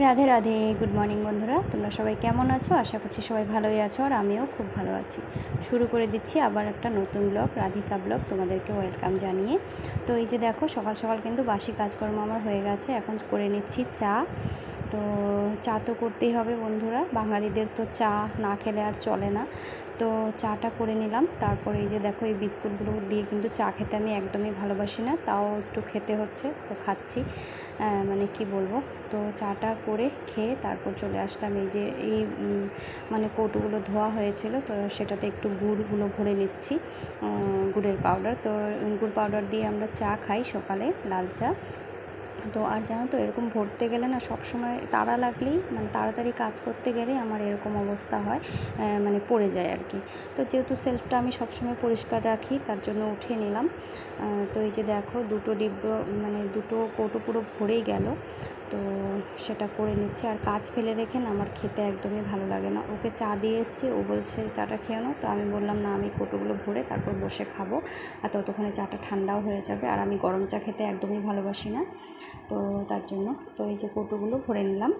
Radhe Radhe. Good morning বন্ধুরা। তোমরা সবাই কেমন আছো? আশা করছি সবাই ভালোই আছো আর আমিও খুব ভালো আছি। শুরু করে দিচ্ছি আবার একটা নতুন ব্লগ রাধিকা ব্লগ তোমাদেরকে ওয়েলকাম জানিয়ে। তো এই যে দেখো, সকাল সকাল কিন্তু বাসি কাজকর্ম আমার হয়ে গেছে। এখন করে নিচ্ছি চা। তো চা তো করতেই হবে বন্ধুরা। বাঙালিদের তো চা না খেলে আর চলে না। তো চাটা করে নিলাম। তারপরে এই যে দেখো এই বিস্কুটগুলো দিয়ে কিন্তু চা খেতে আমি একদমই ভালোবাসি না, তাও একটু খেতে হচ্ছে, তো খাচ্ছি। মানে কি বলব? তো চাটা করে খেয়ে তারপর চলে আসলাম। এই যে এই মানে কৌটোগুলো ধোয়া হয়েছিল, তো সেটাতে একটু গুড়গুলো ভরে নিচ্ছি গুড়ের পাউডার তো গুড় পাউডার দিয়ে আমরা চা খাই সকালে, লাল চা। তো আর জানো তো, এরকম ভরতে গেলে না সব সময় তাড়া লাগলেই মানে তাড়াতাড়ি কাজ করতে গেলে আমার এরকম অবস্থা হয় মানে পড়ে যায় আর কি। তো যেহেতু সেলফটা আমি সবসময় পরিষ্কার রাখি, তার জন্য উঠিয়ে নিলাম। তো এই যে দেখো, দুটো ডিব্বো মানে দুটো কৌটো পুরো ভরেই গেল। তো সেটা করে নিচ্ছি। আর কাজ ফেলে রেখে না আমার খেতে একদমই ভালো লাগে না। ওকে চা দিয়ে এসেছি, ও বলছে চাটা খেয়ে নাও। তো আমি বললাম, না, আমি কোটোগুলো ভরে তারপর বসে খাব। আর ততক্ষণে চাটা ঠান্ডাও হয়ে যাবে। আর আমি গরম চা খেতে একদমই ভালোবাসি না। তো তার জন্য তো এই যে কোটোগুলো ভরে নিলাম।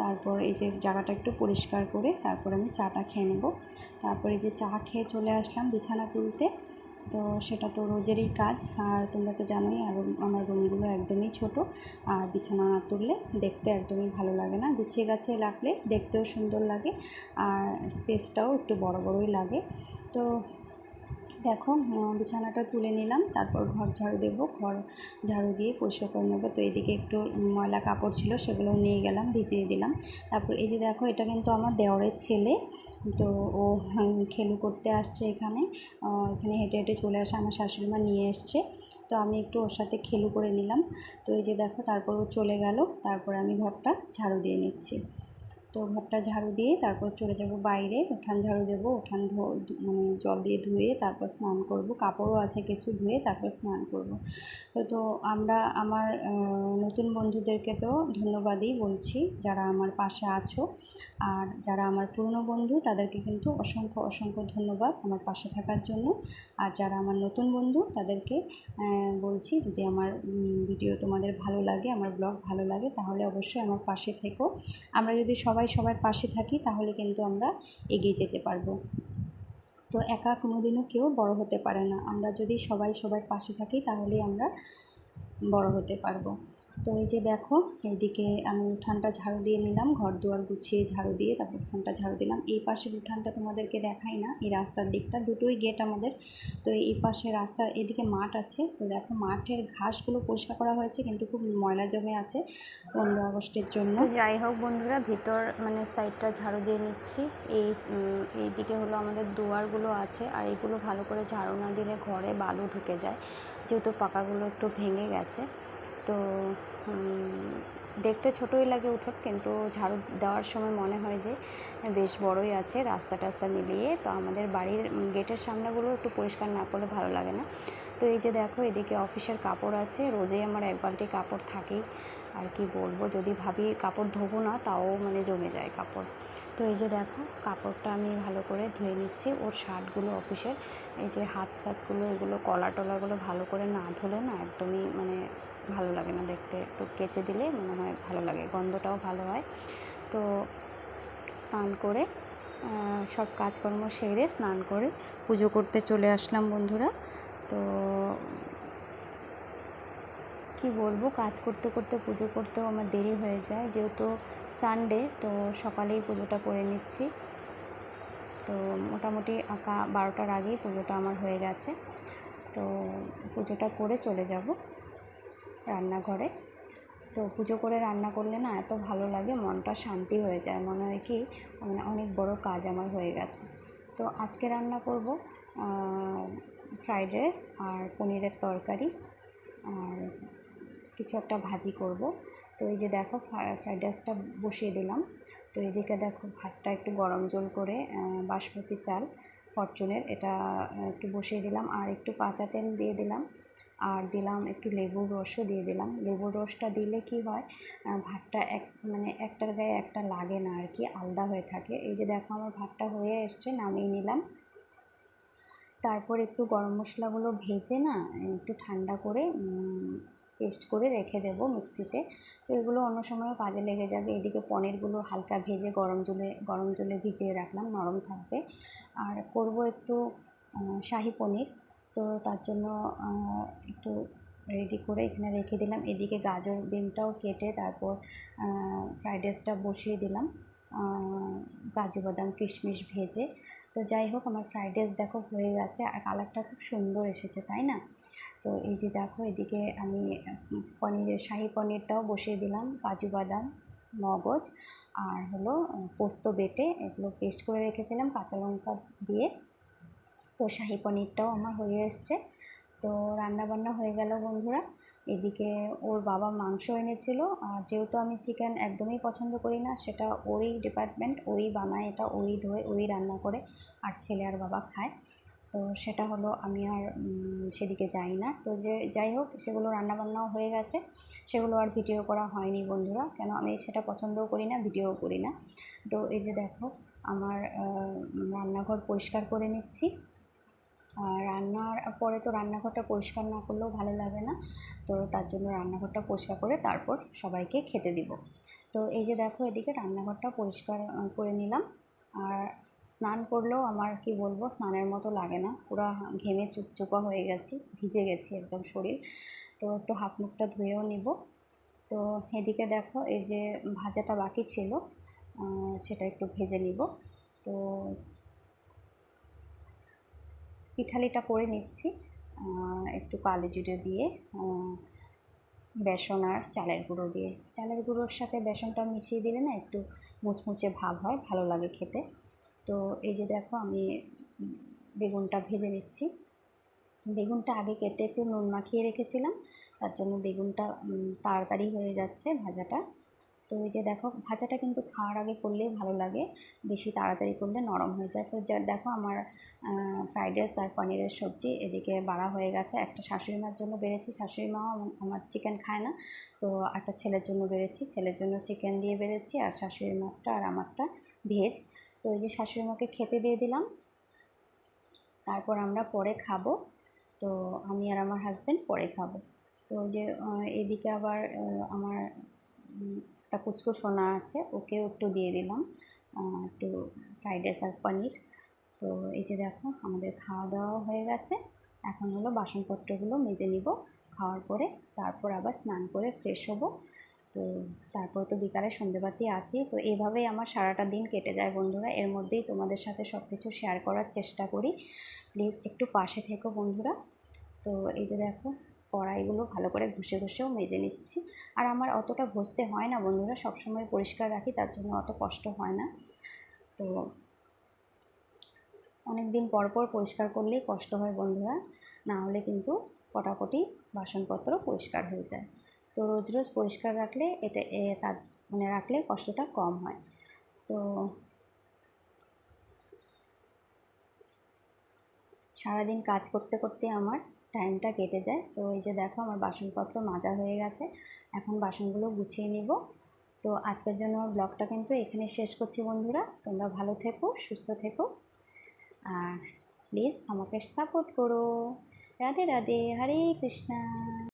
তারপর এই যে জায়গাটা একটু পরিষ্কার করে তারপর আমি চাটা খেয়ে নেব। তারপর এই যে চা খেয়ে চলে আসলাম বিছানা তুলতে। তো সেটা তো রোজেরই কাজ। আর তোমরা তো জানোই, আর আমার রুমগুলো একদমই ছোট। আর বিছানা না তুললে দেখতে একদমই ভালো লাগে না। গুছিয়ে গাছে রাখলে দেখতেও সুন্দর লাগে, আর স্পেসটাও একটু বড় বড়ই লাগে। তো দেখো বিছানাটা তুলে নিলাম, তারপর ঘর ঝাড়ু দেবো। ঘর ঝাড়ু দিয়ে পরিষ্কার করে নেব। তো এদিকে একটু ময়লা কাপড় ছিল সেগুলো নিয়ে গেলাম, ভিজিয়ে দিলাম। তারপর এই যে দেখো, এটা কিন্তু আমার দেওয়ারের ছেলে। তো ও খেলু করতে আসছে এখানে। এখানে হেঁটে হেঁটে চলে আসে, আমার শাশুড়ি মা নিয়ে এসছে। তো আমি একটু ওর সাথে খেলু করে নিলাম। তো এই যে দেখো, তারপর ও চলে গেল। তারপর আমি ঘরটা ঝাড়ু দিয়ে নিচ্ছি। তো ঘরটা ঝাড়ু দিয়ে তারপর চলে যাব বাইরে। উঠান ঝাড়ু দেবো, উঠান মানে জল দিয়ে ধুয়ে তারপর স্নান করব। কাপড়ও আছে কিছু ধুয়ে তারপর স্নান করব। তো তো আমরা, আমার নতুন বন্ধুদেরকে তো ধন্যবাদই বলছি যারা আমার পাশে আছো। আর যারা আমার পুরনো বন্ধু তাদেরকে কিন্তু অসংখ্য অসংখ্য ধন্যবাদ আমার পাশে থাকার জন্য। আর যারা আমার নতুন বন্ধু তাদেরকে বলছি যদি আমার ভিডিও তোমাদের ভালো লাগে, আমার ব্লগ ভালো লাগে তাহলে অবশ্যই আমার পাশে থেকো। আমরা যদি সবাই সবার পাশে থাকি, তাহলে কিন্তু আমরা এগিয়ে যেতে পারব। তো একা কোনোদিনও কেউ বড় হতে পারে না। আমরা যদি সবাই সবার পাশে থাকি, তাহলেই আমরা বড় হতে পারব। তো এই যে দেখো, এইদিকে আমি উঠানটা ঝাড়ু দিয়ে নিলাম, ঘর দুয়ার গুছিয়ে ঝাড়ু দিয়ে তারপর উঠানটা ঝাড়ু দিলাম। এই পাশের উঠানটা তোমাদেরকে দেখাই না, এই রাস্তার দিকটা, দুটোই গেট আমাদের। তো এই পাশে রাস্তা, এদিকে মাঠ আছে। তো দেখো, মাঠের ঘাসগুলো পরিষ্কার করা হয়েছে, কিন্তু খুব ময়লা জমে আছে পনেরো আগস্টের জন্য। যাই হোক বন্ধুরা, ভিতর মানে সাইডটা ঝাড়ু দিয়ে নিচ্ছি। এই এইদিকে হলো আমাদের দুয়ারগুলো আছে, আর এগুলো ভালো করে ঝাড়ু না দিলে ঘরে বালু ঢুকে যায়। যেহেতু পাকাগুলো একটু ভেঙে গেছে। তো দেখতে ছোটোই লাগে উঠোন, কিন্তু ঝাড়ু দেওয়ার সময় মনে হয় যে বেশ বড়ই আছে, রাস্তা টাস্তা মিলিয়ে। তো আমাদের বাড়ির গেটের সামনেগুলো একটু পরিষ্কার না করলে ভালো লাগে না। তো এই যে দেখো, এদিকে অফিসের কাপড় আছে, রোজেই আমার এক বালতি কাপড় থাকেই। আর কি বলব, যদি ভাবি কাপড় ধোবো না, তাও মানে জমে যায় কাপড়। তো এই যে দেখো, কাপড়টা আমি ভালো করে ধুয়ে নিচ্ছি, ওর শার্টগুলো অফিসের। এই যে হাত শার্টগুলো এগুলো কলা টলাগুলো ভালো করে না ধুলে না একদমই মানে ভালো লাগে না দেখতে। একটু কেচে দিলে মনে হয় ভালো লাগে, গন্ধটাও ভালো হয়। তো স্নান করে সব কাজকর্ম সেরে স্নান করে পুজো করতে চলে আসলাম বন্ধুরা। তো কি বলব, কাজ করতে করতে পুজো করতেও আমার দেরি হয়ে যায়। যেহেতু সানডে তো সকালেই পুজোটা করে নিচ্ছি। তো মোটামুটি আঁকা বারোটার আগেই পুজোটা আমার হয়ে গেছে। তো পুজোটা করে চলে যাব। রান্নাঘরে। তো পুজো করে রান্না করলে না এত ভালো লাগে, মনটা শান্তি হয়ে যায়। মনে হয় কি মানে অনেক বড় কাজ আমার হয়ে গেছে। তো আজকে রান্না করব ফ্রাইড রাইস আর পনিরের তরকারি। আর কিছু একটা ভাজি করব। তো এই যে দেখো ফ্রাইড রাইসটা বসিয়ে দিলাম। তো এদিকে দেখো, ভাতটা একটু গরম জল করে বাসমতি চাল, ফরচুনের এটা একটু বসিয়ে দিলাম। আর একটু কাঁচা তেল দিয়ে দিলাম। আর দিলাম একটু লেবুর রসও দিয়ে দিলাম। লেবুর রসটা দিলে কি হয় ভাতটা এক মানে একটার গায়ে একটা লাগে না আর কি, আলাদা হয়ে থাকে। এই যে দেখো আমার ভাতটা হয়ে এসছে, নামিয়ে নিলাম। তারপর একটু গরম মশলাগুলো ভেজে না, একটু ঠান্ডা করে পেস্ট করে রেখে দেব মিক্সিতে। তো এগুলো অন্য সময়ও কাজে লেগে যাবে। এদিকে পনিরগুলো হালকা ভেজে গরম জলে গরম জলে ভিজিয়ে রাখলাম, নরম থাকবে। আর করব একটু শাহি পনির। তো তার জন্য একটু রেডি করে এখানে রেখে দিলাম। এদিকে গাজর বিনটাও কেটে তারপর ফ্রাইড রাইসটা বসিয়ে দিলাম। কাজু বাদাম, কিশমিশ ভেজে। তো যাই হোক, আমার ফ্রাইড রাইস দেখো হয়ে গেছে আর কালারটা খুব সুন্দর এসেছে, তাই না? তো এই যে দেখো, এদিকে আমি পনিরের, শাহি পনিরটাও বসিয়ে দিলাম। কাজু বাদাম, মগজ আর হলো পোস্ত বেটে এগুলো পেস্ট করে রেখেছিলাম কাঁচা লঙ্কা দিয়ে। তো শাহি পনিরটাও আমার হয়ে এসছে। তো রান্না বান্না হয়ে গেল বন্ধুরা। এদিকে ওর বাবা মাংস এনেছিল। আর যেহেতু আমি চিকেন একদমই পছন্দ করি না, সেটা ওই ডিপার্টমেন্ট ওই বানায়, এটা ওই ধোয় ওই রান্না করে আর ছেলে আর বাবা খায়। তো সেটা হলো আমি আর সেদিকে যাই না। তো যে, যাই হোক, সেগুলো রান্নাবান্নাও হয়ে গেছে। সেগুলো আর ভিডিও করা হয়নি বন্ধুরা। কেন, আমি সেটা পছন্দও করি না ভিডিও করি না। তো এই যে দেখো, আমার রান্নাঘর পরিষ্কার করে নিচ্ছি। রান্নার পরে তো রান্নাঘরটা পরিষ্কার না করলেও ভালো লাগে না। তো তার জন্য রান্নাঘরটা পরিষ্কার করে তারপর সবাইকে খেতে দিব। তো এই যে দেখো এদিকে রান্নাঘরটা পরিষ্কার করে নিলাম। আর স্নান করলেও আমার কি বলব, স্নানের মতো লাগে না। পুরো ঘেমে চুপচুপা হয়ে গেছি, ভিজে গেছি একদম শরীর। তো একটু হাত মুখটা ধুয়েও নিব। তো এদিকে দেখো এই যে ভাজাটা বাকি ছিল সেটা একটু ভেজে নিব। তো পিঠালিটা করে নিচ্ছি। একটু কালো জিরে দিয়ে বেসন আর চালের গুঁড়ো দিয়ে। চালের গুঁড়োর সাথে বেসনটা মিশিয়ে দিলে না একটু মুচমুচে ভাব হয়, ভালো লাগে খেতে। তো এই যে দেখো আমি বেগুনটা ভেজে নিচ্ছি। বেগুনটা আগে কেটে একটু নুন মাখিয়ে রেখেছিলাম, তার জন্য বেগুনটা তাড়াতাড়ি হয়ে যাচ্ছে ভাজাটা। তো এই যে দেখো, ভাজাটা কিন্তু খাওয়ার আগে করলেই ভালো লাগে। বেশি তাড়াতাড়ি করলে নরম হয়ে যায়। তো যা, দেখো আমার ফ্রাইড রাইস আর পনিরের সবজি এদিকে বাড়া হয়ে গেছে। একটা শাশুড়ি মার জন্য বেড়েছি। শাশুড়ি মাও আমার চিকেন খায় না। তো একটা ছেলের জন্য বেড়েছি। ছেলের জন্য চিকেন দিয়ে বেড়েছি আর শাশুড়ি মারটা আর আমারটা ভেজ। তো এই যে শাশুড়ি মাকে খেতে দিয়ে দিলাম। তারপর আমরা পরে খাব। তো আমি আর আমার হাজব্যান্ড পরে খাব। তো যে এদিকে আবার আমার একটা কুচকো সোনা আছে, ওকেও একটু দিয়ে দিলাম। একটু ফ্রাইড রাইস আর পনির। তো এই যে দেখো, আমাদের খাওয়া দাওয়াও হয়ে গেছে। এখন হলো বাসনপত্রগুলো মেজে নিব খাওয়ার পরে, তারপর আবার স্নান করে ফ্রেশ হব। তো তারপর তো বিকালে সন্ধেবাতি আছি তো এইভাবেই আমার সারাটা দিন কেটে যায় বন্ধুরা। এর মধ্যেই তোমাদের সাথে সব কিছু শেয়ার করার চেষ্টা করি। প্লিজ একটু পাশে থেকো বন্ধুরা। তো এই যে দেখো কড়াইগুলো ভালো করে ঘষে ঘষেও মেজে নিচ্ছি। আর আমার অতটা ঘষতে হয় না বন্ধুরা, সবসময় পরিষ্কার রাখি, তার জন্য অত কষ্ট হয় না। তো অনেক দিন পর পর পরিষ্কার করলেই কষ্ট হয় বন্ধুরা, না হলে কিন্তু পটাপটি বাসনপত্র পরিষ্কার হয়ে যায়। তো রোজ রোজ পরিষ্কার রাখলে এটা তার মানে রাখলে কষ্টটা কম হয়। তো সারাদিন কাজ করতে করতে আমার টাইমটা কেটে যায়। তো এই যে দেখো আমার বাসনপত্র মাজা হয়ে গেছে। এখন বাসনগুলো গুছিয়ে নিব। তো আজকের জন্য আমার ব্লগটা কিন্তু এখানে শেষ করছি বন্ধুরা। তোমরা ভালো থেকো, সুস্থ থেকো। আর প্লিজ আমাকে সাপোর্ট করো। রাধে রাধে, হরে কৃষ্ণা।